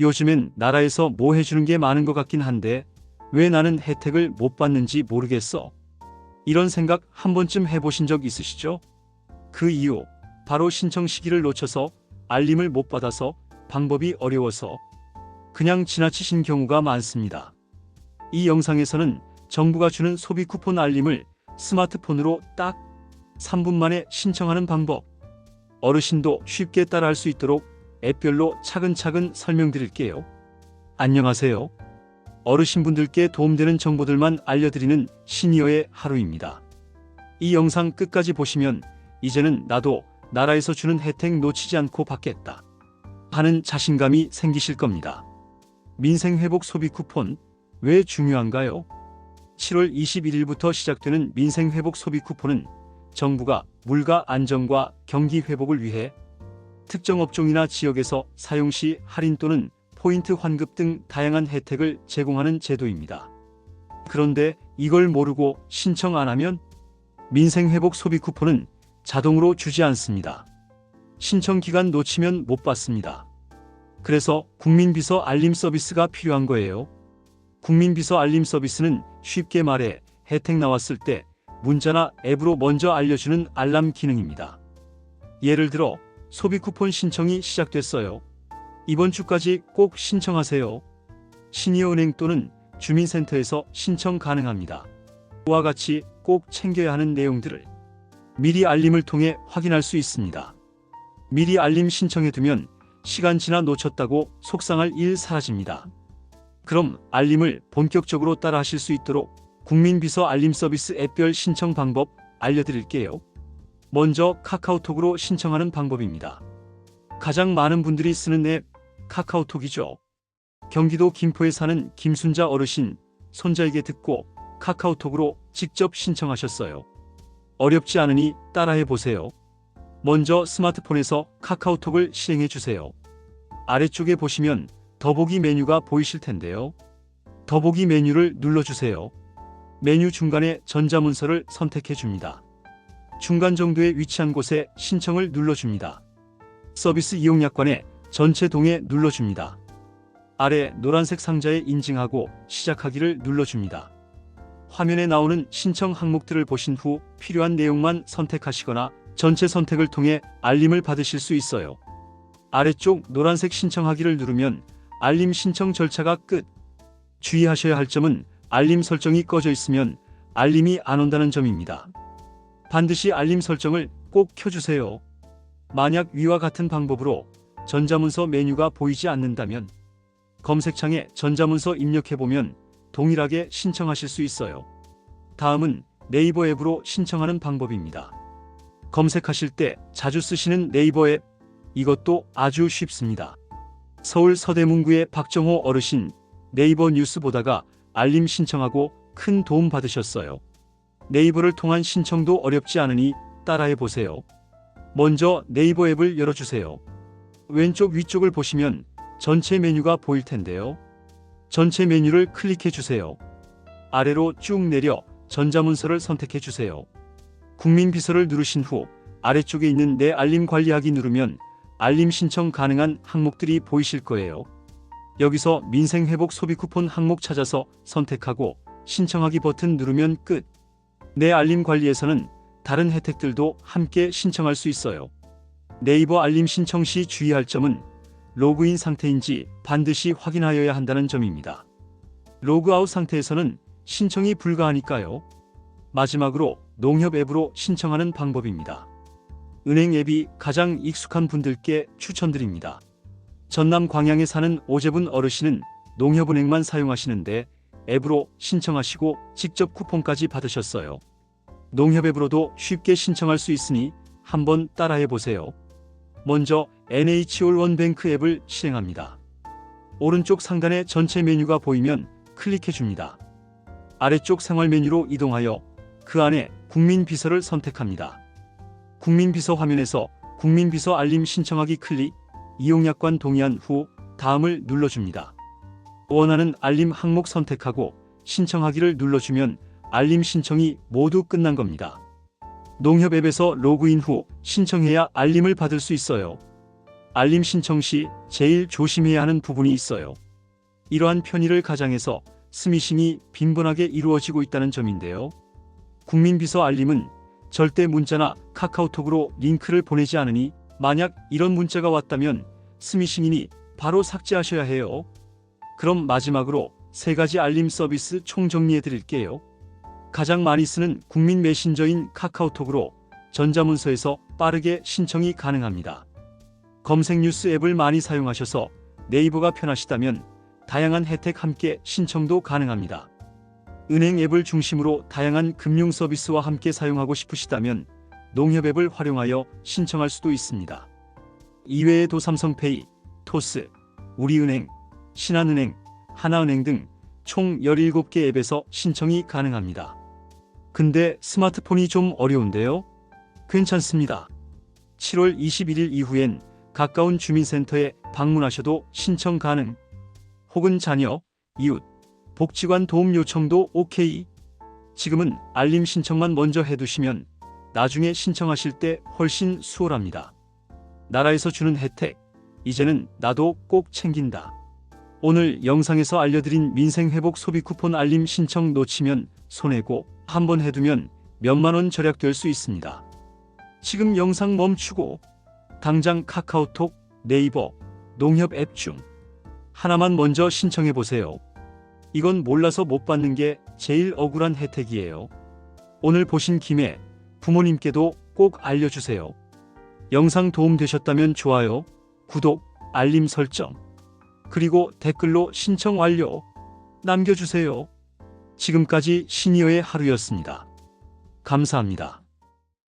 요즘엔 나라에서 뭐 해주는 게 많은 것 같긴 한데 왜 나는 혜택을 못 받는지 모르겠어. 이런 생각 한 번쯤 해보신 적 있으시죠? 그 이유, 바로 신청 시기를 놓쳐서 알림을 못 받아서 방법이 어려워서 그냥 지나치신 경우가 많습니다. 이 영상에서는 정부가 주는 소비 쿠폰 알림을 스마트폰으로 딱 3분 만에 신청하는 방법, 어르신도 쉽게 따라할 수 있도록 앱별로 차근차근 설명드릴게요. 안녕하세요. 어르신분들께 도움되는 정보들만 알려드리는 시니어의 하루입니다. 이 영상 끝까지 보시면 이제는 나도 나라에서 주는 혜택 놓치지 않고 받겠다 하는 자신감이 생기실 겁니다. 민생회복 소비 쿠폰 왜 중요한가요? 7월 21일부터 시작되는 민생회복 소비 쿠폰은 정부가 물가 안정과 경기 회복을 위해 특정 업종이나 지역에서 사용 시 할인 또는 포인트 환급 등 다양한 혜택을 제공하는 제도입니다. 그런데 이걸 모르고 신청 안 하면 민생회복 소비 쿠폰은 자동으로 주지 않습니다. 신청 기간 놓치면 못 받습니다. 그래서 국민비서 알림 서비스가 필요한 거예요. 국민비서 알림 서비스는 쉽게 말해 혜택 나왔을 때 문자나 앱으로 먼저 알려주는 알람 기능입니다. 예를 들어 소비 쿠폰 신청이 시작됐어요. 이번 주까지 꼭 신청하세요. 시니어은행 또는 주민센터에서 신청 가능합니다. 와 같이 꼭 챙겨야 하는 내용들을 미리 알림을 통해 확인할 수 있습니다. 미리 알림 신청해 두면 시간 지나 놓쳤다고 속상할 일 사라집니다. 그럼 알림을 본격적으로 따라 하실 수 있도록 국민비서 알림 서비스 앱별 신청 방법 알려드릴게요. 먼저 카카오톡으로 신청하는 방법입니다. 가장 많은 분들이 쓰는 앱 카카오톡이죠. 경기도 김포에 사는 김순자 어르신 손자에게 듣고 카카오톡으로 직접 신청하셨어요. 어렵지 않으니 따라해 보세요. 먼저 스마트폰에서 카카오톡을 실행해 주세요. 아래쪽에 보시면 더보기 메뉴가 보이실 텐데요. 더보기 메뉴를 눌러주세요. 메뉴 중간에 전자문서를 선택해 줍니다. 중간 정도에 위치한 곳에 신청을 눌러줍니다. 서비스 이용 약관에 전체 동에 눌러줍니다. 아래 노란색 상자에 인증하고 시작하기를 눌러줍니다. 화면에 나오는 신청 항목들을 보신 후 필요한 내용만 선택하시거나 전체 선택을 통해 알림을 받으실 수 있어요. 아래쪽 노란색 신청하기를 누르면 알림 신청 절차가 끝. 주의하셔야 할 점은 알림 설정이 꺼져 있으면 알림이 안 온다는 점입니다. 반드시 알림 설정을 꼭 켜주세요. 만약 위와 같은 방법으로 전자문서 메뉴가 보이지 않는다면 검색창에 전자문서 입력해보면 동일하게 신청하실 수 있어요. 다음은 네이버 앱으로 신청하는 방법입니다. 검색하실 때 자주 쓰시는 네이버 앱, 이것도 아주 쉽습니다. 서울 서대문구의 박정호 어르신 네이버 뉴스 보다가 알림 신청하고 큰 도움 받으셨어요. 네이버를 통한 신청도 어렵지 않으니 따라해 보세요. 먼저 네이버 앱을 열어주세요. 왼쪽 위쪽을 보시면 전체 메뉴가 보일 텐데요. 전체 메뉴를 클릭해 주세요. 아래로 쭉 내려 전자문서를 선택해 주세요. 국민비서를 누르신 후 아래쪽에 있는 내 알림 관리하기 누르면 알림 신청 가능한 항목들이 보이실 거예요. 여기서 민생회복 소비 쿠폰 항목 찾아서 선택하고 신청하기 버튼 누르면 끝. 내 알림 관리에서는 다른 혜택들도 함께 신청할 수 있어요. 네이버 알림 신청 시 주의할 점은 로그인 상태인지 반드시 확인하여야 한다는 점입니다. 로그아웃 상태에서는 신청이 불가하니까요. 마지막으로 농협 앱으로 신청하는 방법입니다. 은행 앱이 가장 익숙한 분들께 추천드립니다. 전남 광양에 사는 오재분 어르신은 농협은행만 사용하시는데 앱으로 신청하시고 직접 쿠폰까지 받으셨어요. 농협 앱으로도 쉽게 신청할 수 있으니 한번 따라해 보세요. 먼저 NH올원뱅크 앱을 실행합니다. 오른쪽 상단에 전체 메뉴가 보이면 클릭해 줍니다. 아래쪽 생활 메뉴로 이동하여 그 안에 국민 비서를 선택합니다. 국민 비서 화면에서 국민 비서 알림 신청하기 클릭, 이용약관 동의한 후 다음을 눌러줍니다. 원하는 알림 항목 선택하고 신청하기를 눌러주면 알림 신청이 모두 끝난 겁니다. 농협 앱에서 로그인 후 신청해야 알림을 받을 수 있어요. 알림 신청 시 제일 조심해야 하는 부분이 있어요. 이러한 편의를 가장해서 스미싱이 빈번하게 이루어지고 있다는 점인데요. 국민비서 알림은 절대 문자나 카카오톡으로 링크를 보내지 않으니 만약 이런 문자가 왔다면 스미싱이니 바로 삭제하셔야 해요. 그럼 마지막으로 세 가지 알림 서비스 총정리해 드릴게요. 가장 많이 쓰는 국민 메신저인 카카오톡으로 전자문서에서 빠르게 신청이 가능합니다. 검색 뉴스 앱을 많이 사용하셔서 네이버가 편하시다면 다양한 혜택 함께 신청도 가능합니다. 은행 앱을 중심으로 다양한 금융 서비스와 함께 사용하고 싶으시다면 농협 앱을 활용하여 신청할 수도 있습니다. 이외에도 삼성페이, 토스, 우리은행, 신한은행, 하나은행 등 총 17개 앱에서 신청이 가능합니다. 근데 스마트폰이 좀 어려운데요? 괜찮습니다. 7월 21일 이후엔 가까운 주민센터에 방문하셔도 신청 가능. 혹은 자녀, 이웃, 복지관 도움 요청도 OK. 지금은 알림 신청만 먼저 해두시면 나중에 신청하실 때 훨씬 수월합니다. 나라에서 주는 혜택, 이제는 나도 꼭 챙긴다. 오늘 영상에서 알려드린 민생회복 소비 쿠폰 알림 신청 놓치면 손해고 한번 해두면 몇만 원 절약될 수 있습니다. 지금 영상 멈추고 당장 카카오톡, 네이버, 농협 앱 중 하나만 먼저 신청해 보세요. 이건 몰라서 못 받는 게 제일 억울한 혜택이에요. 오늘 보신 김에 부모님께도 꼭 알려주세요. 영상 도움되셨다면 좋아요, 구독, 알림 설정, 그리고 댓글로 신청 완료 남겨주세요. 지금까지 시니어의 하루였습니다. 감사합니다.